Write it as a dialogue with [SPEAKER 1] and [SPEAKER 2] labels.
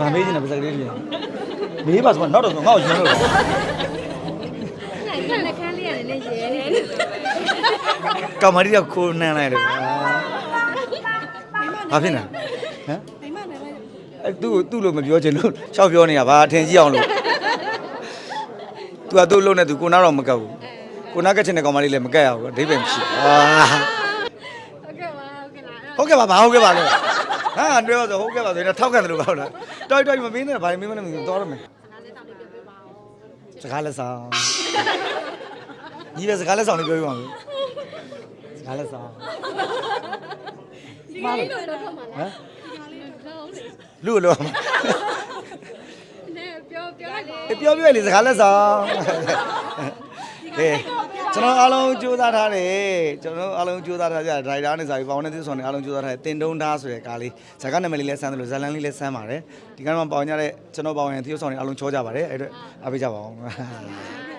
[SPEAKER 1] ဘာမေးချင်တယ်ပါစကလေးလေးမေးပါဆိုတော့နောက်တော့ငါ့ကိုရင်းလို့
[SPEAKER 2] အဲ့ဒါလည်းခန်းလေးရတယ်လည်းရဲနေ
[SPEAKER 1] ကမာရီကခိုးနှမ်းလိုက်တယ်ဘာဖြစ်နေဟမ်
[SPEAKER 2] မိမလည်းလည်း
[SPEAKER 1] အဲသူ့ကိုသူ့လို့မပြောချင်လို့ရှောက်ပြောနေတာဗာအထင်ကြီးအောင်လို့ तू ကသူ့လုံးနဲ့ तू ကိုနာတော့မကပ်ဘူးကိုနာကက်ချင်တဲ့ကောင်မလေးလည်းမကက်ရဘူးအဓိပ္ပာယ်မရှိဘူးအာ
[SPEAKER 2] ဟုတ်ကဲ့ပါဟုတ်ကဲ့လား
[SPEAKER 1] ဟုတ်ကဲ့ပါဘာဟုတ်ကဲ့ပါလဲ ဟာတွဲတော့ဆိုဟုတ်ကဲ့ပါဆိုရင်တော့ထောက်ခံတယ်လို့ပေါ့လားတော်တော်မမင်းနဲ့ဘာမင်းမနဲ့မင်းတော်ရမယ်စကားလက်ဆောင်ညီပဲစကားလက်ဆောင်လေးပြောပြပါဦးစကားလက်ဆောင်
[SPEAKER 2] ဒီကလေးတော့တော့မှာ
[SPEAKER 1] ဟမ်
[SPEAKER 2] လုံးလေ
[SPEAKER 1] လူလို့
[SPEAKER 2] နဲပြောပြောလေ
[SPEAKER 1] ပြောပြရလေစကားလက်ဆောင်ကဲ ကျွန်တော်အားလုံးကြိုးစားထားတယ်ကျွန်တော်အားလုံးကြိုးစားထားကြဒရိုက်တာနဲ့စာပြီးပေါင်းနဲ့သစ်ဆောင်နဲ့အားလုံးကြိုးစားထားတယ်တင်တုံးသားဆိုတဲ့ကားလေးဇာတ်ကနာမည်လေးလည်းဆန်းတယ်လို့ဇာတ်လန်းလေးလည်းဆန်းပါတယ်ဒီကနေ့မှပေါင်းကြတဲ့ကျွန်တော်ပေါင်းရင်သစ်ဆောင်နဲ့အားလုံးချောကြပါတယ်အဲ့တော့အားပေးကြပါအောင်